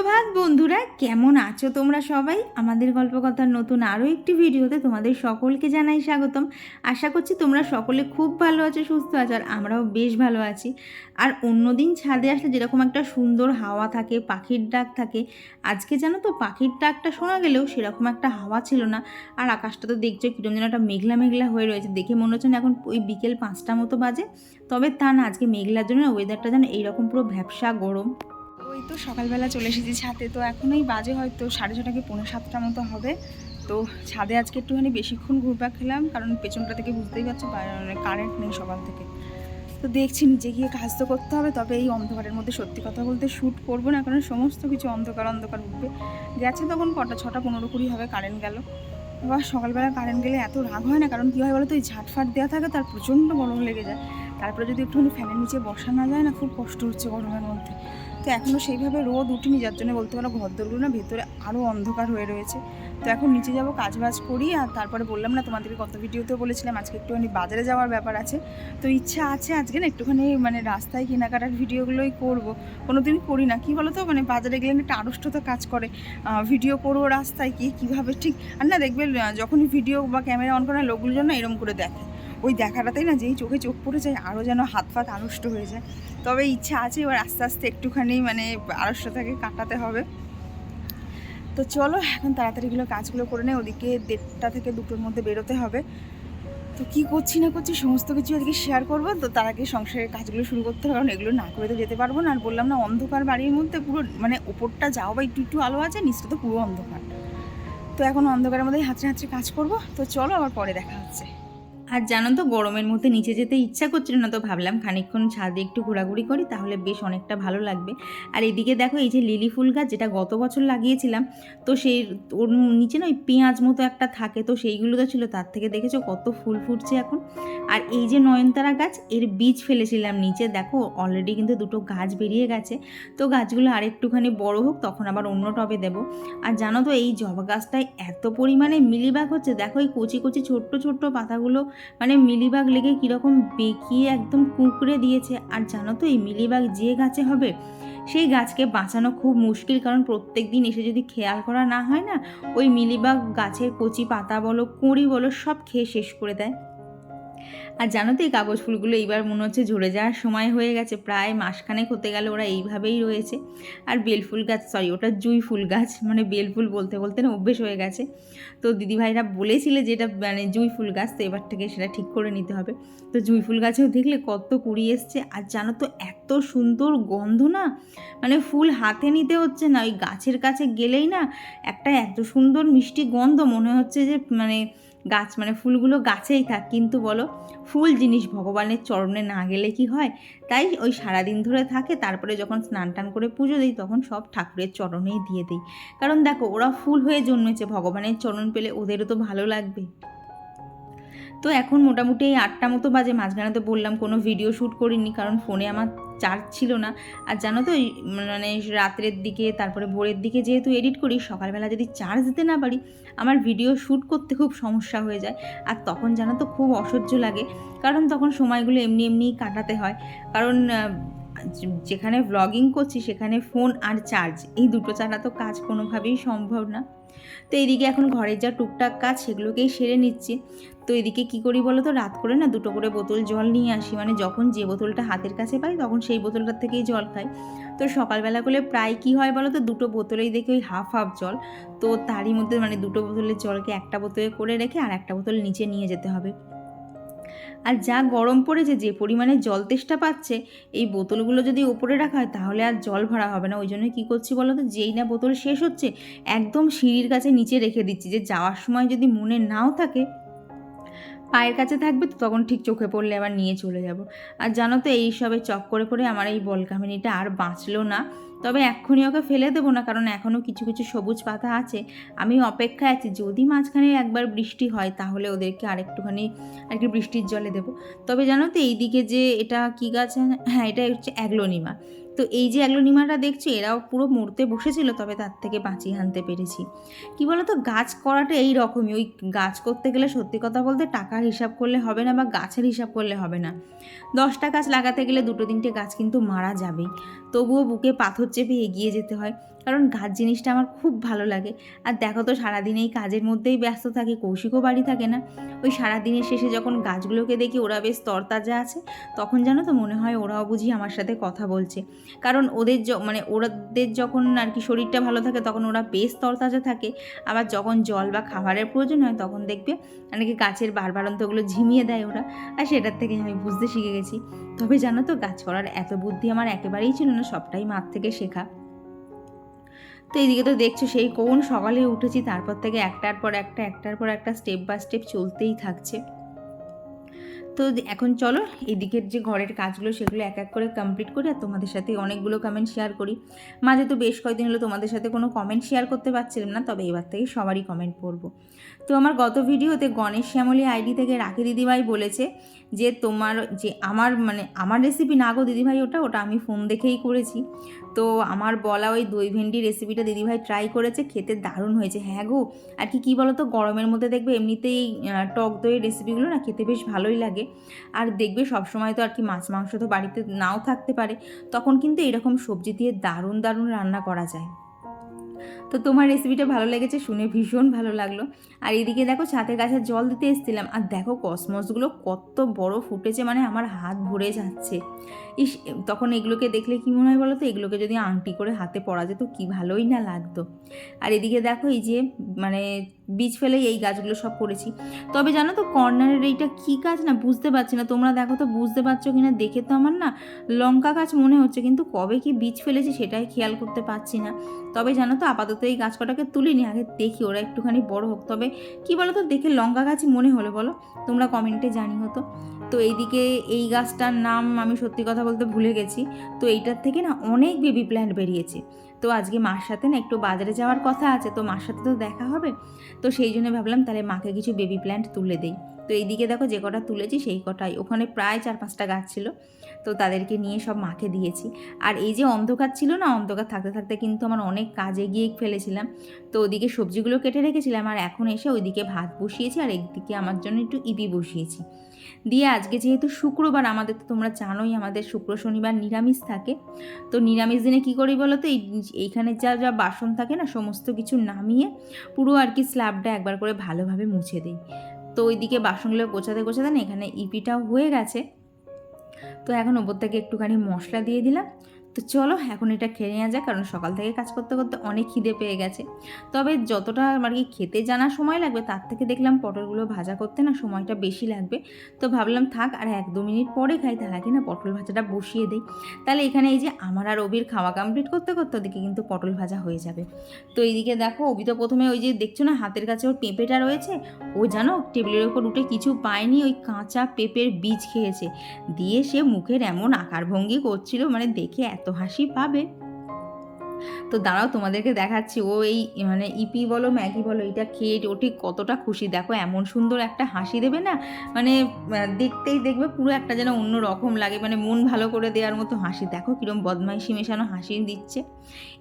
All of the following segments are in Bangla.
সুপ্রভাত বন্ধুরা, কেমন আছো তোমরা সবাই? আমাদের গল্পকথার নতুন আরও একটি ভিডিওতে তোমাদের সকলকে জানাই স্বাগতম। আশা করছি তোমরা সকলে খুব ভালো আছো, সুস্থ আছো, আর আমরাও বেশ ভালো আছি। আর অন্যদিন ছাদে আসলে যেরকম একটা সুন্দর হাওয়া থাকে, পাখির ডাক থাকে, আজকে জানো তো পাখির ডাকটা শোনা গেলেও সেরকম একটা হাওয়া ছিল না। আর আকাশটা তো দেখছ কিরম যেন একটা মেঘলা মেঘলা হয়ে রয়েছে, দেখে মনে হচ্ছে না এখন ওই বিকেল পাঁচটা মতো বাজে। তবে তা না, আজকে মেঘলার জন্য ওয়েদারটা যেন এইরকম পুরো ভ্যাবসা গরম। ওই তো সকালবেলা চলে এসেছি ছাদে। তো এখন এই বাজে হয়তো সাড়ে ছটা কি পৌনে সাতটা মতো হবে। তো ছাদে আজকে একটুখানি বেশিক্ষণ ঘুরপাক খেলাম, কারণ পেছনটা থেকে বুঝতেই পারছ কারেন্ট নেই সকাল থেকে। তো দেখছি নিজে গিয়ে কাজ তো করতে হবে, তবে এই অন্ধকারের মধ্যে সত্যি কথা বলতে শ্যুট করব না, কারণ সমস্ত কিছু অন্ধকার অন্ধকার উঠবে। গেছে তখন কটা, ছটা, পনেরো, কুড়ি হবে কারেন্ট গেল। এবার সকালবেলা কারেন্ট গেলে এত রাগ হয় না, কারণ কী হয় বলো তো ওই ঝাটফাট দেওয়া থাকে তার প্রচণ্ড গরম লেগে যায়। তারপরে যদি একটুখানি ফ্যানের নিচে বসা না যায় না, খুব কষ্ট হচ্ছে গরমের মধ্যে। তো এখনও সেইভাবে রোদ উঠিনি, যার জন্য বলতে পারো ঘরদোরগুলো না ভেতরে আরও অন্ধকার হয়ে রয়েছে। তো এখন নিচে যাব, কাজ বাজ করি, আর তারপরে বললাম না তোমাদেরকে কত ভিডিওতেও বলেছিলাম, আজকে একটুখানি বাজারে যাওয়ার ব্যাপার আছে। তো ইচ্ছা আছে আজকে না একটুখানি মানে রাস্তায় কেনাকাটার ভিডিওগুলোই করব। কোনো দিন করি না। কী বলো তো মানে বাজারে গেলে না একটা আড়ষ্টতা কাজ করে। ভিডিও করব রাস্তায়, কি কীভাবে ঠিক? আর না দেখবে যখনই ভিডিও বা ক্যামেরা অন করা লোকগুলো জন্য এরম করে দেখে। ওই দেখাটাতেই না যেই চোখে চোখ পড়ে যায় আরও যেন হাত ফাত আড়ষ্ট হয়ে যায়। তবে ইচ্ছা আছে এবার আস্তে আস্তে একটুখানি মানে আড়ষ্টতাকে কাটাতে হবে। তো চলো, এখন তাড়াতাড়িগুলো কাজগুলো করে নেই ওদিকে দেড়টা থেকে দুটোর মধ্যে বেরোতে হবে। তো কী করছি না করছি, সমস্ত কিছু আজকে শেয়ার করব। তো তার আগে সংসারের কাজগুলো শুরু করতে হবে, কারণ এগুলো না করে তো যেতে পারব না। আর বললাম না, অন্ধকার বাড়ির মধ্যে পুরো মানে ওপরটা যাও বা একটু একটু আলো আছে, নিচটা তো পুরো অন্ধকার। তো এখন অন্ধকারের মধ্যেই হাতড়ে হাতড়ে কাজ করব। তো চলো, আবার পরে দেখা হচ্ছে। আর জানো তো, গরমের মধ্যে নিচে যেতে ইচ্ছা করছিল না, তো ভাবলাম খানিকক্ষণ ছাদে একটু ঘোরাঘুরি করি, তাহলে বেশ অনেকটা ভালো লাগবে। আর এদিকে দেখো, এই যে লিলি ফুল গাছ, যেটা গত বছর লাগিয়েছিলাম, তো সেই ওর নিচে না ওই পেঁয়াজ মতো একটা থাকে, তো সেইগুলো তো ছিল, তার থেকে দেখেছ কত ফুল ফুটছে এখন। আর এই যে নয়নতারা গাছ, এর বীজ ফেলেছিলাম নিচে, দেখো অলরেডি কিন্তু দুটো গাছ বেরিয়ে গেছে। তো গাছগুলো আর একটুখানি বড় হোক, তখন আবার অন্য টবে দেব। আর জানো তো, এই জবা গাছটায় এত পরিমাণে মিলিবাগ হচ্ছে, দেখো, এই কচি কচি ছোট্ট ছোট্ট পাতাগুলো মানে মিলিবাগ লেগে কীরকম বেঁকিয়ে একদম কুঁকড়ে দিয়েছে। আর জানো তো এই মিলিবাগ যে গাছে হবে, সেই গাছকে বাঁচানো খুব মুশকিল। কারণ প্রত্যেক দিন এসে যদি খেয়াল করা না হয় না, ওই মিলিবাগ গাছের কচি পাতা বলো, কুঁড়ি বলো, সব খেয়ে শেষ করে দেয়। আর জানো তো এই কাগজ ফুলগুলো এইবার মনে হচ্ছে ঝরে যাওয়ার সময় হয়ে গেছে, প্রায় মাসখানেক হতে গেলে ওরা এইভাবেই রয়েছে। আর বেলফুল গাছ সরি ওটা জুই ফুল গাছ মানে বেলফুল বলতে বলতে না অভ্যেস হয়ে গেছে। তো দিদিভাইরা বলেছিলে যে এটা মানে জুই ফুল গাছ, তো এবার থেকে সেটা ঠিক করে নিতে হবে। তো জুই ফুল গাছেও দেখলে কত কুড়ি এসছে, আর জানো তো এত সুন্দর গন্ধ না মানে ফুল হাতে নিতে হচ্ছে না, ওই গাছের কাছে গেলেই না একটা এত সুন্দর মিষ্টি গন্ধ, মনে হচ্ছে যে মানে গাছ মানে ফুলগুলো গাছেই থাক, কিন্তু বলো, ফুল জিনিস ভগবানের চরণে না গেলে কি হয়? তাই ওই সারাদিন ধরে থাকে, তারপরে যখন স্নান টান করে পুজো দিই, তখন সব ঠাকুরের চরণেই দিয়ে দিই। কারণ দেখো, ওরা ফুল হয়ে জন্মেছে, ভগবানের চরণ পেলে ওদেরও তো ভালো লাগবে। তো এখন মোটামুটি এই আটটা মতো বাজে। মাঝখানে তো বললাম কোনো ভিডিও শ্যুট করিনি, কারণ ফোনে আমার চার্জ ছিল না। আর জানো তো মানে রাত্রের দিকে, তারপরে ভোরের দিকে যেহেতু এডিট করি, সকালবেলা যদি চার্জ দিতে না পারি, আমার ভিডিও শ্যুট করতে খুব সমস্যা হয়ে যায়। আর তখন জানো তো খুব অসহ্য লাগে, কারণ তখন সময়গুলো এমনি এমনি কাটাতে হয়। কারণ যেখানে ব্লগিং করছি, সেখানে ফোন আর চার্জ এই দুটো ছাড়া তো কাজ কোনোভাবেই সম্ভব না। তো এদিকে এখন ঘরের যা টুকটাক কাজ, সেগুলোকেই সেরে নিচ্ছি। তো এদিকে কি করি বলো তো? রাত করে না দুটো করে বোতল জল নিয়ে আসি। মানে যখন যে বোতলটা হাতের কাছে পাই, তখন সেই বোতলটার থেকেই জল খাই। তো সকালবেলা করলে প্রায় কি হয় বলো তো? দুটো বোতলেই দেখি ওই হাফ হাফ জল। তো তারই মধ্যে মানে দুটো বোতলের জলকে একটা বোতলে করে রেখে আর একটা বোতল নিচে নিয়ে যেতে হবে। আর যা গরম পড়েছে, যে পরিমাণে জল তেষ্টা পাচ্ছে, এই বোতলগুলো যদি ওপরে রাখা হয়, তাহলে আর জল ভরা হবে না। ওই জন্য কী করছি বলো তো? যেই না বোতল শেষ হচ্ছে, একদম সিঁড়ির কাছে নিচে রেখে দিচ্ছি। যে যাওয়ার সময় যদি মনে নাও থাকে পায়ের কাছে থাকবে তো তখন ঠিক চোখে পড়লে আবার নিয়ে চলে যাব। আর জানো তো এই সবে চক করে করে আমার এই বল কাহিনিটা আর বাঁচলো না। তবে এক্ষুনি ওকে ফেলে দেবো না, কারণ এখনও কিছু কিছু সবুজ পাতা আছে। আমি অপেক্ষায় আছি, যদি মাঝখানে একবার বৃষ্টি হয় তাহলে ওদেরকে আরেকটুখানি আর কি বৃষ্টির জলে দেবো। তবে জানো তো এইদিকে যে এটা কী গাছ? হ্যাঁ এটা হচ্ছে অ্যাগ্লোনিমা। তো এই যে অ্যাগ্লোনিমাটা দেখছ, এরাও পুরো মরতে বসেছিল, তবে তার থেকে বাঁচিয়ে আনতে পেরেছি। কি বলতো, গাছ করাটা এই রকমই। ওই গাছ করতে গেলে সত্যি কথা বলতে টাকার হিসাব করলে হবে না বা গাছের হিসাব করলে হবে না। দশটা গাছ লাগাতে গেলে দুটো তিনটে গাছ কিন্তু মারা যাবেই। তবুও বুকে পাথর চেপে এগিয়ে যেতে হয়। কারণ গাছ জিনিসটা আমার খুব ভালো লাগে। আর দেখো তো, সারাদিন এই কাজের মধ্যেই ব্যস্ত থাকি, কৌশিকও বাড়ি থাকে না। ওই সারাদিনের শেষে যখন গাছগুলোকে দেখি, ওরা বেশ তরতাজা আছে। তখন জানো তো, মনে হয় ওরাও বুঝি আমার সাথে কথা বলছে। কারণ ওদের মানে ওদের যখন আর কি শরীরটা ভালো থাকে, তখন ওরা বেশ তরতাজা থাকে। আবার যখন জল বা খাবারের প্রয়োজন হয়, তখন দেখবে অনেকে গাছের বারবারন্তগুলো ঝিমিয়ে দেয় ওরা। আর সেটার থেকে আমি বুঝতে শিখে গেছি। তবে জানো তো, গাছ করার এত বুদ্ধি আমার একেবারেই ছিল না, সবটাই মাঠ থেকে শেখা। তো এইদিকে তো দেখছ সেই কোন সকালে উঠেছি, তারপর থেকে একটার পর একটা, একটার পর একটা স্টেপ বাই স্টেপ চলতেই থাকছে। তো এখন চলো এদিকের যে ঘরের কাজগুলো সেগুলো এক এক করে কমপ্লিট করি আর তোমাদের সাথে অনেকগুলো কমেন্ট শেয়ার করি। মাঝে তো বেশ কয়েকদিন হলো তোমাদের সাথে কোনো কমেন্ট শেয়ার করতে পারছিলাম না, তবে এবার থেকে সবারই কমেন্ট পড়ব। তো আমার গত ভিডিওতে গণেশ শ্যামলী আইডি থেকে রাখি দিদিভাই বলেছে যে তোমার যে আমার মানে আমার রেসিপি না গো দিদিভাই, ওটা ওটা আমি ফোন দেখেই করেছি। তো আমার বলা ওই দই ভেন্ডি রেসিপিটা দিদিভাই ট্রাই করেছে, খেতে দারুণ হয়েছে। হ্যাঁ গো, আর কি, কী বলো তো গরমের মধ্যে দেখবে এমনিতেই টক দইয়ের রেসিপিগুলো না খেতে বেশ ভালোই লাগে। আর দেখবে সবসময় তো আর কি মাছ মাংস তো বাড়িতে নাও থাকতে পারে। তখন কিন্তু এরকম সবজি দিয়ে দারুণ দারুণ রান্না করা যায়। তো তোমার রেসিপিটা ভালো লেগেছে, শুনে ভীষণ ভালো লাগল। আর এদিকে দেখো ছাতের গাছে জল দিতে এসেছিলাম। আর দেখো, কসমসগুলো কত বড় ফুটেছে মানে আমার হাত ভরে যাচ্ছে। ইস, তখন এগুলোকে দেখলে কি মনে হয় বলো তো? এগুলোকে যদি আংটি করে হাতে পরা যেত, কি ভালোই না লাগতো। আর এদিকে দেখো, এই যে মানে বীজ ফেলে এই গাছগুলো সব করেছি। তবে জানো তো, কর্নারের এইটা কী গাছ না, বুঝতে পারছি না। তোমরা দেখো তো, বুঝতে পারছ কিনা? দেখে তো আমার না লঙ্কা গাছ মনে হচ্ছে, কিন্তু কবে কি বীজ ফেলেছি সেটাই খেয়াল করতে পারছি না। তবে জানো তো, আপাতত এই গাছ কটাকে তুলিনি, আগে দেখি, ওরা একটুখানি বড় হোক। তবে কি বলো তো দেখে লঙ্কা গাছই মনে হলো, বলো? তোমরা কমেন্টে জানি হতো তো। এইদিকে এই গাছটার নাম আমি সত্যি কথা বলতে ভুলে গেছি। তো এইটার থেকে না অনেক বেবি প্ল্যান্ট বেরিয়েছে। তো আজকে মার সাথে না একটু বাজারে যাওয়ার কথা আছে, তো মার সাথে তো দেখা হবে। তো সেই জন্য ভাবলাম তাহলে মাকে কিছু বেবি প্ল্যান্ট তুলে দেই। তো এইদিকে দেখো যে কটা তুলেছি, সেই কটাই। ওখানে প্রায় চার পাঁচটা গাছ ছিল। তো তাদেরকে নিয়ে সব মাকে দিয়েছি। আর এই যে অন্ধকার ছিল না, অন্ধকার থাকতে থাকতে কিন্তু আমার অনেক কাজে গিয়ে ফেলেছিলাম। তো ওদিকে সবজিগুলো কেটে রেখেছিলাম আর এখন এসে ওইদিকে ভাত বসিয়েছি আর একদিকে আমার জন্য একটু ইপি বসিয়েছি। দিয়ে আজকে যেহেতু শুক্রবার, আমাদের তো তোমরা জানোই আমাদের শুক্র, শনিবার নিরামিষ থাকে। তো নিরামিষ দিনে কী করি বলো তো এই এইখানে যা যা বাসন থাকে না, সমস্ত কিছু নামিয়ে পুরো আর কি স্ল্যাবটা একবার করে ভালোভাবে মুছে দিই। তো ওইদিকে বাসনগুলো গোছাতে গোছাতে না এখানে ইপিটাও হয়ে গেছে। তো এখন ওপর থেকে একটুখানি মশলা দিয়ে দিলাম। তো চলো এখন এটা খেয়ে নেওয়া যাক, কারণ সকাল থেকে কাজ করতে করতে অনেক খিদে পেয়ে গেছে। তবে যতটা আর কি খেতে জানা সময় লাগবে, তার থেকে দেখলাম পটলগুলো ভাজা করতে না সময়টা বেশি লাগবে। তো ভাবলাম থাক, আর এক দু মিনিট পরে খাই তার আগে না পটল ভাজাটা বসিয়ে দিই। তাহলে এখানে এই যে আমার আর অবির খাওয়া কমপ্লিট করতে করতে ওদিকে কিন্তু পটল ভাজা হয়ে যাবে। তো এইদিকে দেখো অবি তো প্রথমে ওই যে দেখছ না, হাতের কাছে ওর পেঁপেটা রয়েছে, ও জানো টেবিলের ওপর উঠে কিছু পায়নি, ওই কাঁচা পেঁপের বীজ খেয়েছে। দিয়ে সে মুখের এমন আকার ভঙ্গি করছিল মানে দেখে এত হাসি পাবে? তো দাঁড়াও তোমাদেরকে দেখাচ্ছি। ও এই মানে ইপি বলো, ম্যাগি বলো এটা খেয়ে ও ঠিক কতটা খুশি। দেখো এমন সুন্দর একটা হাসি দেবে না? মানে দেখতেই দেখবে পুরো একটা যেন অন্য রকম লাগে। মানে মন ভালো করে দেওয়ার মতো হাসি। দেখো কীরকম বদমাইশি মেশানো হাসি দিচ্ছে।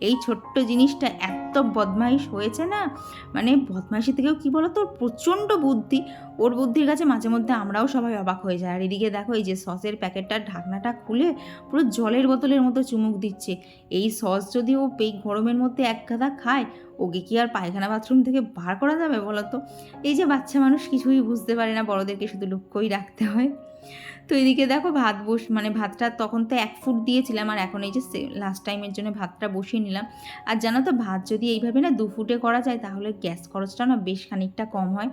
এই ছোট্ট জিনিসটা এত বদমাইশ হয়েছে না? মানে বদমাইশি থেকেও কি বলো তো? ওর প্রচণ্ড বুদ্ধি। ওর বুদ্ধির কাছে মাঝে মধ্যে আমরাও সবাই অবাক হয়ে যায় আর এদিকে দেখো এই যে সসের প্যাকেটটার ঢাকনাটা খুলে পুরো জলের বোতলের মতো চুমুক দিচ্ছে। এই সস যদি ও এই গরমের মধ্যে এক গাদা খায়, ওকে কি আর পায়খানা বাথরুম থেকে বার করা যাবে বলো তো এই যে বাচ্চা মানুষ কিছুই বুঝতে পারে না, বড়দেরকে শুধু লক্ষ্যই রাখতে হয়। তো এদিকে দেখো ভাত বস মানে ভাতটা তখন তো এক ফুট দিয়েছিলাম আর এখন এই যে লাস্ট টাইমের জন্য ভাতটা বসিয়ে নিলাম। আর জানো তো ভাত যদি এইভাবে না দু ফুটে করা যায়, তাহলে গ্যাস খরচটা না বেশ খানিকটা কম হয়।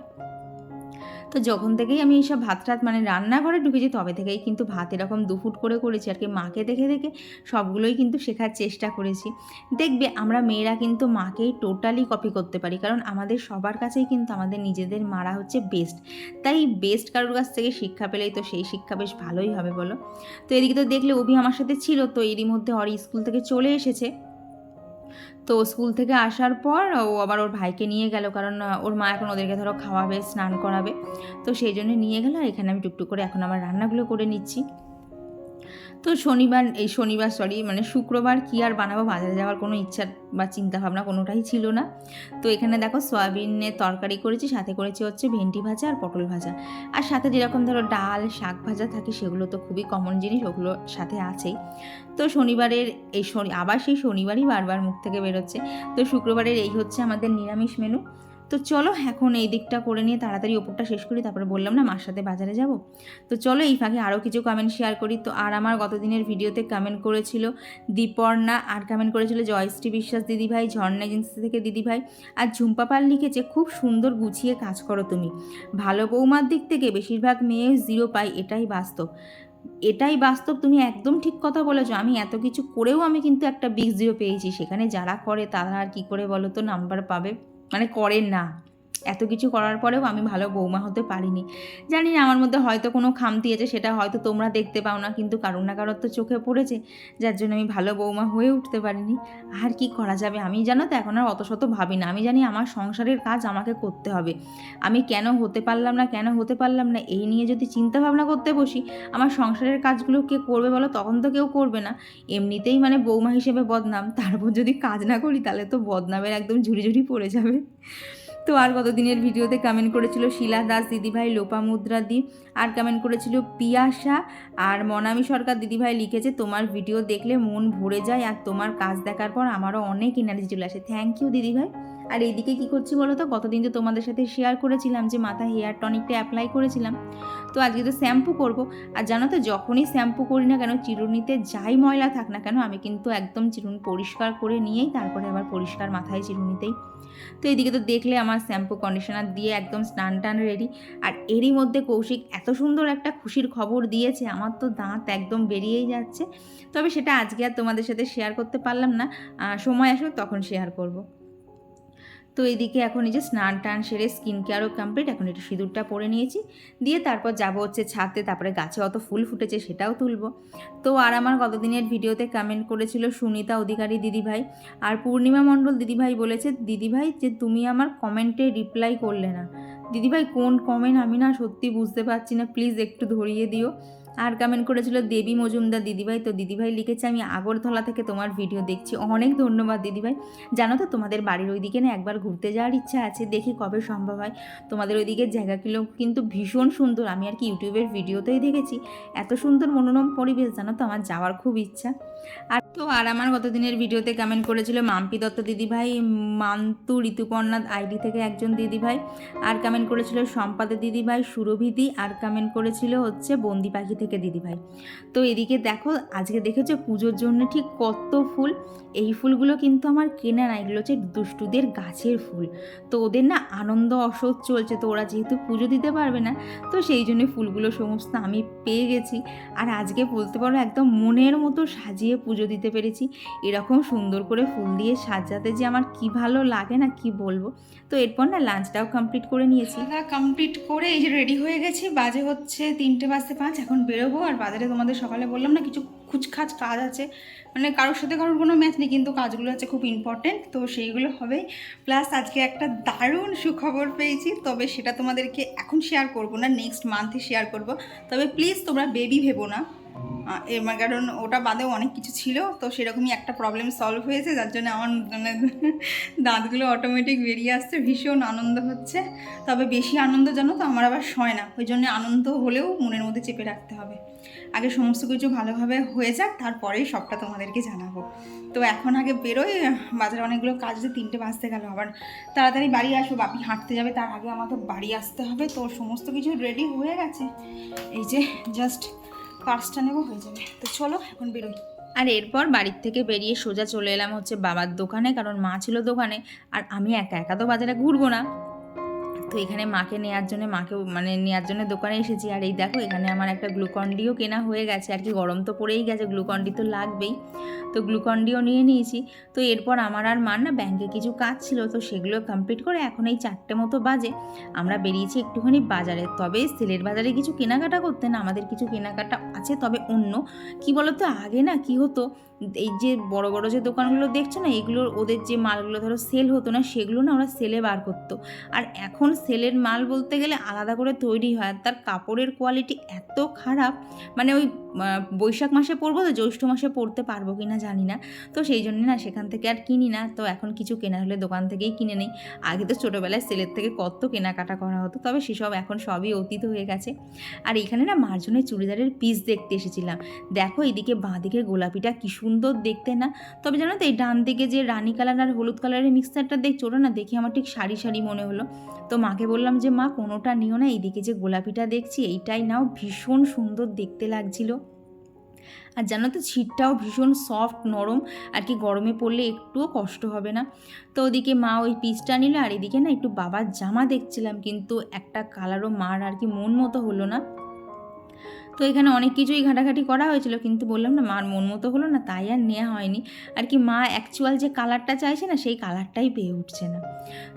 তো যখন থেকেই আমি এইসব ভাত টাত মানে রান্নাঘরে ঢুকেছি তবে থেকেই কিন্তু ভাত এরকম দুফুট করে করেছি আর কি। মাকে দেখে দেখে সবগুলোই কিন্তু শেখার চেষ্টা করেছি। দেখবে আমরা মেয়েরা কিন্তু মাকেই টোটালি কপি করতে পারি, কারণ আমাদের সবার কাছেই কিন্তু আমাদের নিজেদের মারা হচ্ছে বেস্ট তাই বেস্ট কারোর কাছ থেকে শিক্ষা পেলেই তো সেই শিক্ষা বেশ ভালোই হবে বলো। তো এদিকে তো দেখলে অভি আমার সাথে ছিল, তো এরই মধ্যে ওর স্কুল থেকে চলে এসেছে। তো স্কুল থেকে আসার পর ও আবার ওর ভাইকে নিয়ে গেল, কারণ ওর মা এখন ওদেরকে ধরো খাওয়াবে, স্নান করাবে। তো সেই জন্য নিয়ে গেল আর এখানে আমি টুকটুক করে এখন আমার রান্নাগুলো করে নিচ্ছি। তো শনিবার, এই শনিবার সরি মানে শুক্রবার কি আর বানাবো? বাজারে যাওয়ার কোনো ইচ্ছা বা চিন্তা ভাবনা কোনোটাই ছিল না। তো এখানে দেখো সয়াবিনের তরকারি করেছি, সাথে করেছি হচ্ছে ভেন্ডি ভাজা আর পটল ভাজা। আর সাথে যেরকম ধরো ডাল, শাক ভাজা থাকে, সেগুলো তো খুবই কমন জিনিস, ওগুলো সাথে আছেই। তো শনিবারের এই শনি, আবার সেই শনিবারই বারবার মুখ থেকে বেরোচ্ছে। তো শুক্রবারের এই হচ্ছে আমাদের নিরামিষ মেনু তো চলো এখন এই দিকটা করে নিয়ে তাড়াতাড়ি ওপরটা শেষ করি, তারপরে বললাম না মার সাথে বাজারে যাব। তো চলো এই ফাঁকে আরও কিছু কমেন্ট শেয়ার করি। তো আর আমার গতদিনের ভিডিওতে কমেন্ট করেছিল দীপর্ণা, আর কমেন্ট করেছিল জয়শ্রী বিশ্বাস দিদিভাই, ঝর্ণা এজেন্সি থেকে দিদিভাই। আর ঝুম্পা পাল লিখেছে, খুব সুন্দর গুছিয়ে কাজ করো তুমি। ভালো বৌমার দিক থেকে বেশিরভাগ মেয়ে জিরো পাই এটাই বাস্তব। এটাই বাস্তব, তুমি একদম ঠিক কথা বলেছ। আমি এত কিছু করেও আমি কিন্তু একটা বিগ জিরো পেয়েছি। সেখানে যারা করে, তারা আর কি করে বলো তো নাম্বার পাবে। মানে করেন না। এত কিছু করার পরেও আমি ভালো বৌমা হতে পারিনি। জানি না, আমার মধ্যে হয়তো কোনো খামতি আছে, সেটা হয়তো তোমরা দেখতে পাও না, কিন্তু কারোর না কারোর তো চোখে পড়েছে, যার জন্য আমি ভালো বৌমা হয়ে উঠতে পারিনি। আর কি করা যাবে? আমি জানো তো, এখন আর অত শত ভাবি না। আমি জানি আমার সংসারের কাজ আমাকে করতে হবে। আমি কেন হতে পারলাম না, কেন হতে পারলাম না, এই নিয়ে যদি চিন্তা ভাবনা করতে বসি, আমার সংসারের কাজগুলো কে করবে বলো? তখন তো কেউ করবে না। এমনিতেই মানে বৌমা হিসেবে বদনাম, তারপর যদি কাজ না করি, তাহলে তো বদনামের একদম ঝুড়ি ঝুড়ি পড়ে যাবে। তো আর কতদিনের ভিডিওতে কমেন্ট করেছিল শিলা দাস, দিদিভাই লোপামুদ্রা দি, আর কমেন্ট করেছিল পিয়াসা আর মনামি সরকার দিদিভাই লিখেছে, তোমার ভিডিও দেখলে মন ভরে যায় আর তোমার কাজ দেখার পর আমারও অনেক এনার্জি চলে আসে। থ্যাংক ইউ দিদিভাই। আর এইদিকে কী করছি বলো তো? গতদিন তো তোমাদের সাথে শেয়ার করেছিলাম যে মাথায় হেয়ার টনিকটা অ্যাপ্লাই করেছিলাম। তো আজকে তো শ্যাম্পু করব। আর জানো তো, যখনই শ্যাম্পু করি না কেন, চিরুনিতে যাই ময়লা থাক না কেন, আমি কিন্তু একদম চিরুনি পরিষ্কার করে নিয়েই তারপরে আবার পরিষ্কার মাথায় চিরুনিতেই তো এদিকে তো দেখলে আমার শ্যাম্পু কন্ডিশনার দিয়ে একদম স্নান টান রেডি আর এরই মধ্যে কৌশিক এত সুন্দর একটা খুশির খবর দিয়েছে, আমার তো দাঁত একদম বেরিয়েই যাচ্ছে। তবে সেটা আজকে আর তোমাদের সাথে শেয়ার করতে পারলাম না। সময় আসবে তখন শেয়ার করব। তো এইদিকে এখন এই যে স্নান টান সেরে স্কিন কেয়ারও কমপ্লিট এখন একটু সিঁদুরটা পরে নিয়েছি। দিয়ে তারপর যাব হচ্ছে ছাদে, তারপরে গাছে অত ফুল ফুটেছে সেটাও তুলবো। তো আর আমার গতদিনের ভিডিওতে কমেন্ট করেছিল সুনিতা অধিকারী দিদিভাই আর পূর্ণিমা মণ্ডল দিদিভাই বলেছে, দিদিভাই, যে তুমি আমার কমেন্টে রিপ্লাই করলে না। দিদিভাই, কোন কমেন্ট আমি না সত্যি বুঝতে পারছি না। প্লিজ একটু ধরিয়ে দিও। আর কমেন্ট করেছিল, দেবী মজুমদার দিদিভাই, তো দিদিভাই লিখেছে, আমি আগরতলা থেকে তোমার ভিডিও দেখছি। অনেক ধন্যবাদ দিদিভাই। জানো তো, তোমাদের বাড়ির ওইদিকে না একবার ঘুরতে যাওয়ার ইচ্ছা আছে, দেখি কবে সম্ভব হয়। তোমাদের ওইদিকের জায়গাগুলো কিন্তু ভীষণ সুন্দর, আমি আর কি ইউটিউবের ভিডিওতেই দেখেছি। এত সুন্দর মনোরম পরিবেশ, জানো তো, আমার যাওয়ার খুব ইচ্ছা। আর তো, আর আমার গতদিনের ভিডিওতে কমেন্ট করেছিল মাম্পি দত্ত দিদিভাই, মান্তু ঋতুপর্ণা আইডি থেকে একজন দিদিভাই। আর কমেন্ট করেছিল সম্পাদা দিদিভাই, সুরভিদি। আর কমেন্ট করেছিল হচ্ছে বন্দি পাখি থেকে দিদিভাই। তো এদিকে দেখো, আজকে দেখেছ পুজোর জন্য ঠিক কত ফুল? এই ফুলগুলো কিন্তু আমার কেনা না এগুলো হচ্ছে দুষ্টুদের গাছের ফুল। তো ওদের না আনন্দ অসৎ চলছে, তো ওরা যেহেতু পুজো দিতে পারবে না, তো সেই জন্য ফুলগুলো সমস্ত আমি পেয়ে গেছি। আর আজকে বলতে পারো একদম মনের মতো সাজিয়ে পুজো দিতে পেরেছি। এরকম সুন্দর করে ফুল দিয়ে সাজাতে যে আমার কি ভালো লাগে না, কি বলব? তো এরপর না লাঞ্চটাও কমপ্লিট করে নিয়েছি। কমপ্লিট করে এই যে রেডি হয়ে গেছি, বাজে হচ্ছে তিনটে বাজতে পাঁচ, এখন বেরোবো আর বাজারে তোমাদের সকালে বললাম না কিছু খুচখাচ কাজ আছে। মানে কারোর সাথে কারোর কোনো ম্যাচ নেই, কিন্তু কাজগুলো আছে খুব ইম্পর্টেন্ট তো সেইগুলো হবেই। প্লাস আজকে একটা দারুণ সুখবর পেয়েছি, তবে সেটা তোমাদেরকে এখন শেয়ার করব না নেক্সট মান্থে শেয়ার করব। তবে প্লিজ তোমরা বেবি ভেবো না। এর মানে কারণ ওটা বাদেও অনেক কিছু ছিল, তো সেরকমই একটা প্রবলেম সলভ হয়েছে, যার জন্য আমার মানে দাঁতগুলো অটোমেটিক বেরিয়ে আসছে, ভীষণ আনন্দ হচ্ছে। তবে বেশি আনন্দ জানো তো, আমার আবার সয় না, ওই জন্য আনন্দ হলেও মনের মধ্যে চেপে রাখতে হবে। আগে সমস্ত কিছু ভালোভাবে হয়ে যাক, তারপরেই সবটা তোমাদেরকে জানাব। তো এখন আগে বেরোই, বাজারে অনেকগুলো কাজ আছে তিনটে বাজতে গেল, আবার তাড়াতাড়ি বাড়ি আসব বাপি হাঁটতে যাবে, তার আগে আমাকে বাড়ি আসতে হবে। তো সমস্ত কিছু রেডি হয়ে গেছে। এই যে জাস্ট পার্সটা নেব, হয়ে যাবে। তো চলো, এখন বেরোই। আর এরপর বাড়ির থেকে বেরিয়ে সোজা চলে এলাম হচ্ছে বাবার দোকানে, কারণ মা ছিল দোকানে, আর আমি একা একা তো বাজারে ঘুরবো না। তো এখানে মাকে নেওয়ার জন্য, মাকে মানে নেওয়ার জন্য দোকানে এসেছি। আর এই দেখো, এখানে আমার একটা গ্লুকন্ডিও কেনা হয়ে গেছে। আর কি গরম তো পড়েই গেছে গ্লুকন্ডি তো লাগবেই। তো গ্লুকন্ডিও নিয়ে নিয়েছি। তো এরপর আমার আর মার না ব্যাংকে কিছু কাজ ছিল, তো সেগুলো কমপ্লিট করে এখন এই চারটে মতো বাজে। আমরা বেরিয়েছি একটুখানি বাজারে। তবে সেলের বাজারে কিছু কেনাকাটা করতে না, আমাদের কিছু কেনাকাটা আছে, তবে অন্য। কি বলতো, আগে না কি হতো, এই যে বড় বড় যে দোকানগুলো দেখছ না, এগুলোর ওদের যে মালগুলো ধরো সেল হতো না, সেগুলো না ওরা সেলে বার করতো। আর এখন সেলের মাল বলতে গেলে আলাদা করে তৈরি হয় তার কাপড়ের কোয়ালিটি এত খারাপ মানে ওই বৈশাখ মাসে পরবো তো জ্যৈষ্ঠ মাসে পরতে পারব কি না জানি না। তো সেই জন্য না সেখান থেকে আর কিনি না। তো এখন কিছু কেনা হলে দোকান থেকেই কিনে নেই। আগে তো ছোটোবেলায় সেলের থেকে কত কেনাকাটা করা হতো, তবে সেসব এখন সবই অতীত হয়ে গেছে। আর এখানে না মার্জনের চুড়িদারের পিস দেখতে এসেছিলাম। দেখো এদিকে বাঁ দিকে গোলাপিটা কি সুন্দর দেখতে না? তবে জানো তো এই ডান দিকে যে রানী কালার আর হলুদ কালারের মিক্সারটা দেখছ ওটা না? দেখে আমার ঠিক শাড়ি শাড়ি মনে হলো। তো মাকে বললাম যে, মা, কোনোটা নিও না। এইদিকে যে গোলাপিটা দেখছি, এইটাই নাও। ভীষণ সুন্দর দেখতে লাগছিল। আর জানো তো ছিটটাও ভীষণ সফট নরম, আর কি গরমে পড়লে একটুও কষ্ট হবে না। তো ওদিকে মা ওই পিসটা নিল, আর এদিকে না একটু বাবার জামা দেখছিলাম, কিন্তু একটা কালারও মার আর কি মন মতো হলো না। তো এখানে অনেক কিছুই ঘাটাঘাটি করা হয়েছিল, কিন্তু বললাম না, মার মন মতো হলো না, তাই আর নেওয়া হয়নি। আর কি মা অ্যাকচুয়াল যে কালারটা চাইছে না, সেই কালারটাই পেয়ে উঠছে না।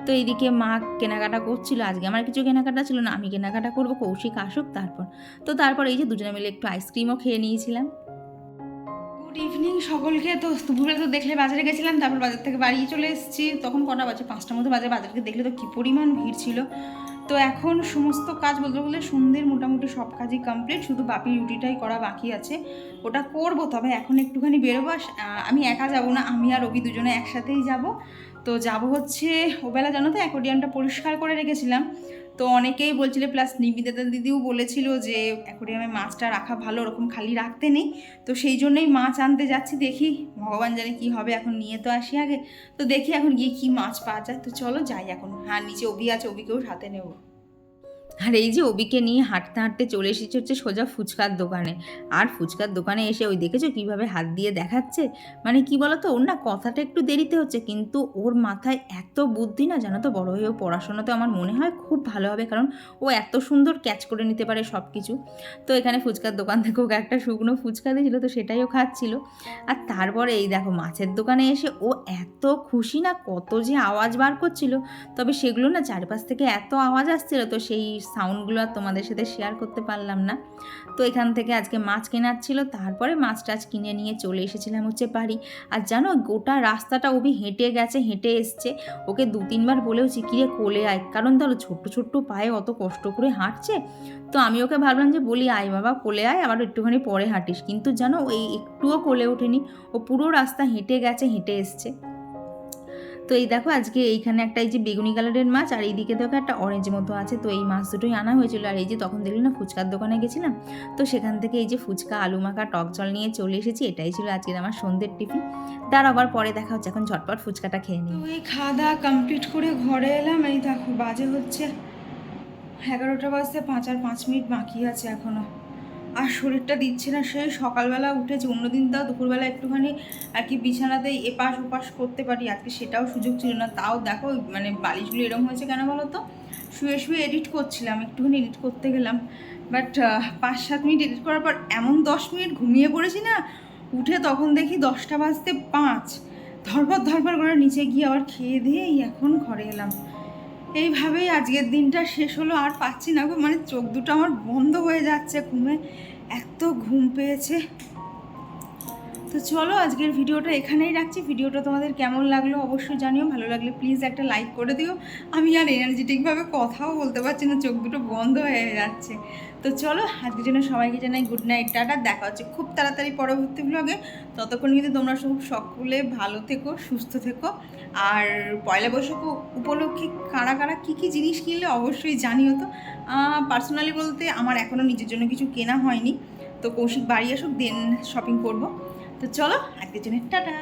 তো এইদিকে মা কেনাকাটা করছিল, আজকে আমার কিছু কেনাকাটা ছিল না, আমি কেনাকাটা করব, কৌশিক আসুক তারপর। তো তারপর এই যে দুজনে মিলে একটু আইসক্রিমও খেয়ে নিয়েছিলাম। গুড ইভিনিং সকলকে, তো দুপুরে তো দেখলে বাজারে গেছিলাম, তারপর বাজার থেকে বাড়িয়ে চলে এসেছি। তখন কটা বাজে? পাঁচটার মতো বাজে বাজারকে দেখলে তো কী পরিমাণ ভিড় ছিল। তো এখন সমস্ত কাজ বলতে গেলে সন্ধ্যের মোটামুটি সব কাজই কমপ্লিট শুধু বাপি রুটিটাই করা বাকি আছে। ওটা করব, তবে এখন একটুখানি বেরোবো আমি একা যাব না, আমি আর রবি দুজনে একসাথেই যাব। তো যাব হচ্ছে, ওবেলা জানো তো অ্যাকোডিয়ামটা পরিষ্কার করে রেখেছিলাম। তো অনেকেই বলছিল প্লাস নিবেদিতা দিদিও বলেছিল যে, অ্যাকোরিয়ামে মাছটা রাখা ভালো, ওরকম খালি রাখতে নেই। তো সেই জন্যই মাছ আনতে যাচ্ছি, দেখি ভগবান জানে কি হবে, এখন নিয়ে তো আসি আগে। তো দেখি এখন গিয়ে কি মাছ পাওয়া যায়। তো চলো যাই এখন। হ্যাঁ নিচে অভি আছে, অভিকেও সাথে নেব। আর এই যে অবিকে নিয়ে হাঁটতে হাঁটতে চলে এসেছে হচ্ছে সোজা ফুচকার দোকানে। আর ফুচকার দোকানে এসে ওই দেখেছ কীভাবে হাত দিয়ে দেখাচ্ছে? মানে কি বলতো? ওর না কথাটা একটু দেরিতে হচ্ছে, কিন্তু ওর মাথায় এত বুদ্ধি না জানো তো? বড় হয়েও পড়াশোনাতে আমার মনে হয় খুব ভালো হবে, কারণ ও এত সুন্দর ক্যাচ করে নিতে পারে সব কিছু তো এখানে ফুচকার দোকান থেকে ওকে একটা শুকনো ফুচকা দিয়েছিল, তো সেটাই ও খাচ্ছিল। আর তারপরে এই দেখো মাছের দোকানে এসে ও এত খুশি না, কত যে আওয়াজ বার করছিল। তবে সেগুলো না চারপাশ থেকে এত আওয়াজ আসছিল, তো সেই সাউন্ডগুলো আর তোমাদের সাথে শেয়ার করতে পারলাম না। তো এখান থেকে আজকে মাছ কেনার ছিল, তারপরে মাছ টাছ কিনে নিয়ে চলে এসেছিলাম হচ্ছে বাড়ি। আর জানো, গোটা রাস্তাটা ওবি হেঁটে গেছে, হেঁটে এসছে। ওকে দু তিনবার বলেওছি কিরে কোলে আয়? কারণ ধরো ছোট্ট ছোট্ট পায়ে অত কষ্ট করে হাঁটছে। তো আমি ওকে ভাবলাম যে বলি, আয় বাবা, কোলে আয়, আবার একটুখানি পরে হাঁটিস। কিন্তু জানো ওই একটুও কোলে ওঠেনি। ও পুরো রাস্তা হেঁটে গেছে, হেঁটে এসছে। তো এই দেখো, আজকে এইখানে একটা এই যে বেগুনি কালারের মাছ, আর এইদিকে দেখো একটা অরেঞ্জ মতো আছে। তো এই মাছ দুটোই আনা হয়েছিল। আর এই যে তখন দেখলি না, ফুচকার দোকানে গেছিলাম। তো সেখান থেকে এই যে ফুচকা, আলু মাখা, টক জল নিয়ে চলে এসেছি। এটাই ছিল আজকের আমার সন্ধ্যের টিফিন। তার আবার পরে দেখা হচ্ছে। এখন ঝটপট ফুচকাটা খেয়ে নিই। ওই খাওয়া দাওয়া কমপ্লিট করে ঘরে এলাম। এই দেখো, বাজে হচ্ছে এগারোটা বাজতে পাঁচ আর পাঁচ মিনিট বাকি আছে এখনও আর শরীরটা দিচ্ছে না সেই সকালবেলা উঠেছে অন্যদিন তাও দুপুরবেলা একটুখানি আর কি বিছানাতে এপাশ ওপাশ করতে পারি, আজকে সেটাও সুযোগ ছিল না। তাও দেখো মানে বালিশগুলো এরম হয়েছে কেন বলো তো? শুয়ে শুয়ে এডিট করছিলাম, একটুখানি এডিট করতে গেলাম। বাট পাঁচ সাত মিনিট এডিট করার পর এমন দশ মিনিট ঘুমিয়ে পড়েছি না, উঠে তখন দেখি দশটা বাজতে পাঁচ। ধরপর ধরপর করে নিচে গিয়ে আবার খেয়ে দিয়ে এই এখন ঘরে এলাম। এইভাবেই আজকের দিনটা শেষ হলো, আর পাচ্ছি না মানে চোখ দুটো আমার বন্ধ হয়ে যাচ্ছে, ঘুমে এত ঘুম পেয়েছে। তো চলো আজকের ভিডিওটা এখানেই রাখছি। ভিডিওটা তোমাদের কেমন লাগল অবশ্যই জানিও। ভালো লাগলে প্লিজ একটা লাইক করে দিও। আমি আর এনার্জেটিকভাবে কথাও বলতে পারছি না, চোখ দুটো বন্ধ হয়ে যাচ্ছে। তো চলো, আজকের জন্য সবাইকে জানাই গুড নাইট টাটা। দেখা হচ্ছে খুব তাড়াতাড়ি পরবর্তী ব্লগে ততক্ষণ কিন্তু তোমরা সব সকলে ভালো থেকো, সুস্থ থেকো। আর পয়লা বৈশাখ উপলক্ষে কারা কারা কী কী জিনিস কিনলে অবশ্যই জানিও তো। পার্সোনালি বলতে আমার এখনও নিজের জন্য কিছু কেনা হয়নি। তো কৌশিক বাড়ি আসুক দেন শপিং করব। তো চলো আজকের জন্য টাটা।